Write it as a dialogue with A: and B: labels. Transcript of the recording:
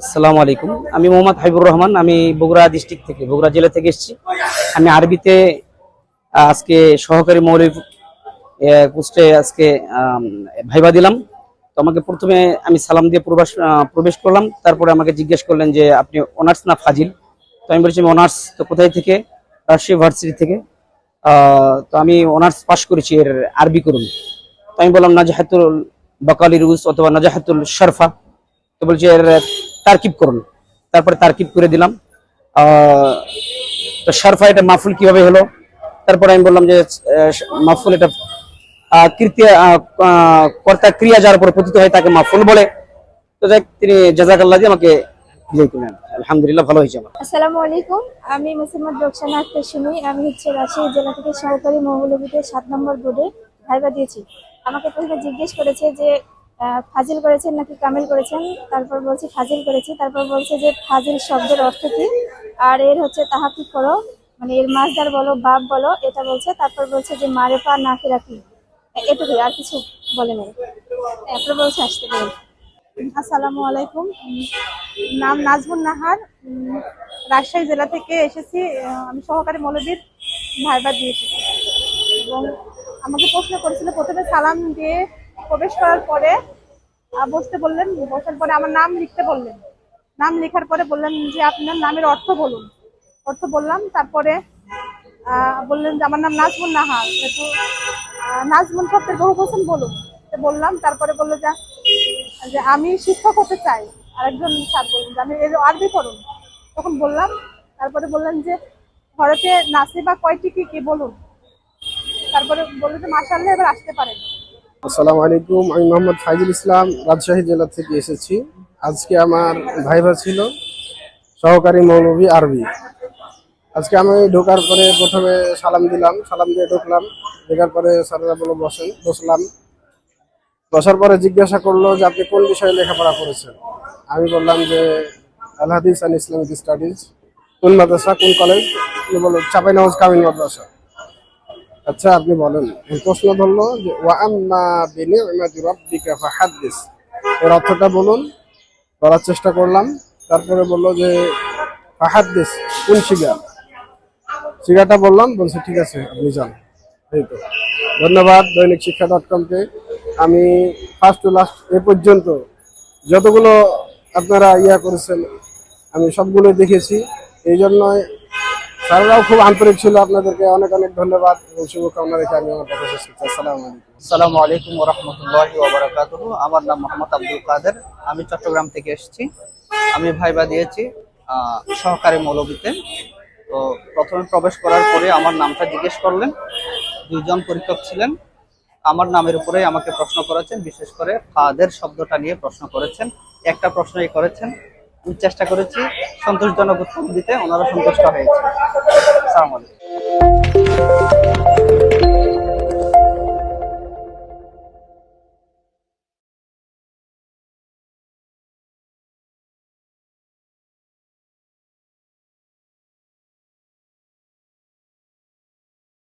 A: আসসালামু আলাইকুম। আমি মোহাম্মদ হাবিবুর রহমান, আমি বগুড়া ডিস্ট্রিক্ট থেকে, বগুড়া জেলা থেকে এসেছি। আমি আরবিতে আজকে সহকারী মৌলিক পোস্টে আজকে ভাইবা দিলাম। তো আমাকে প্রথমে আমি সালাম দিয়ে প্রবেশ প্রবেশ করলাম। তারপরে আমাকে জিজ্ঞেস করলেন যে, আপনি অনার্স না ফাজিল? তো আমি বলেছি, আমি অনার্স। তো কোথায় থেকে? রাজশাহী ভার্সিটি থেকে। তো আমি অনার্স পাশ করেছি এর আরবি করুন। তো আমি বললাম, নাজাহাতুল বকালি রুস অথবা নাজাহাতুল শরফা। তো বলছে, এর তারকিব করুন তারপরে তারকিব করে দিলাম। তো শারফা এটা মাফুল কীভাবে হলো? তারপরে আমি বললাম যে মাফুল এটা কৃত্য কর্তা ক্রিয়া যার উপর পতিত হয় তাকে মাফুল বলে। তো যাই তিনি জাজাকাল্লাহ দিয়ে আমাকে আলহামদুলিল্লাহ ভালো
B: আসসালামু আলাইকুম। আমি আমি থেকে সহকারী সাত নম্বর দিয়েছি। আমাকে জিজ্ঞেস করেছে যে ফাজিল করেছেন নাকি কামিল করেছেন? তারপর বলছি ফাজিল করেছি। তারপর বলছে যে ফাজিল শব্দের অর্থ কি? আর এর হচ্ছে তাহাকি করো মানে এর মাছদার বলো, বাপ বলো, এটা বলছে। তারপর বলছে যে মারেফা নাফিরা কি? এ- এটুকুই, আর কিছু বলে নাই। তারপর বলছে আসতে পারেন
C: আসসালামু আলাইকুম। নাম নাজমুন নাহার। রাজশাহী জেলা থেকে এসেছি। আমি সহকারী মৌলবীর ভাইবা দিয়ে এসেছি। এবং আমাকে প্রশ্ন করেছিল, প্রথমে সালাম দিয়ে প্রবেশ করার পরে বসতে বললেন বসার পরে আমার নাম লিখতে বললেন। নাম লেখার পরে বললেন যে আপনার নামের অর্থ বলুন। অর্থ বললাম তারপরে বললেন যে আমার নাম নাজমুন নাহার। একটু আহ, নাজমুন শব্দের বহু বচন বলুন বললাম তারপরে বলল যে আমি শিক্ষক হতে চাই। আরেকজন স্যার বললেন যে আমি এর আরবি করুন তখন বললাম তারপরে বললেন যে ঘরেতে নাসিবা কয়টি কি কি বলুন? তারপরে বলল যে মাসাল্লাহ এবার আসতে পারেন।
D: আসসালামু আলাইকুম, আমি মোহাম্মদ ফাইজুল ইসলাম, রাজশাহী জেলা থেকে এসেছি। আজকে আমার ভাইভা ছিল, সহকারী মৌলভী আরবি। আজকে আমি ঢোকার পরে প্রথমে সালাম দিলাম, সালাম দিয়ে ঢুকলাম, ঢোকার পরে স্যারেরা বলে বসেন। বসলাম। বসার পরে জিজ্ঞাসা করল যে, আপনি কোন বিষয়ে লেখাপড়া করেছেন? আমি বললাম যে, আল হাদিস ইসলামিক স্টাডিজ। কোন মাদ্রাসা? কোন কলেজ? উনি চাপাই চাপাইনবাজ কামিন মাদ্রাসা। আচ্ছা আপনি বলেন। প্রশ্ন ধরলো যে, ওয়া আম্মা বিনি'মাতি রাব্বিকা ফাহাদ্দিস। এর অর্থটা বলুন, বলার চেষ্টা করলাম। তারপরে বলল যে, ফাহাদ্দিস, কোন শিগা? শিগাটা বললাম, বলছে, ঠিক আছে, আপনি যান। এই তো। ধন্যবাদ দৈনিক শিক্ষা ডট কমকে আমি ফার্স্ট টু লাস্ট এ পর্যন্ত যতগুলো আপনারা ইয়া করেছেন, আমি সবগুলো দেখেছি। এই জন্যই স্যারেরাও খুব আন্তরিক ছিল আপনাদেরকে। অনেক অনেক ধন্যবাদ এবং শুভকামনা রেখে আমি আমার কথা শেষ করছি। আসসালামু আলাইকুম।
E: আলাইকুম রহমতুল্লাহি ওবরাকাতুহ আমার নাম মোহাম্মদ আব্দুল কাদের। আমি চট্টগ্রাম থেকে এসেছি। আমি ভাইবা দিয়েছি সহকারী মৌলবীতে তো প্রথমে প্রবেশ করার পরে আমার নামটা জিজ্ঞেস করলেন। দুইজন পরীক্ষক ছিলেন। আমার নামের উপরেই আমাকে প্রশ্ন করেছেন। বিশেষ করে ফাদের শব্দটা নিয়ে প্রশ্ন করেছেন। একটা প্রশ্নই করেছেন। চেষ্টা করেছি সন্তোষজনক উত্তর দিতে ওনারা সন্তুষ্ট হয়েছে। আসসালামু আলাইকুম।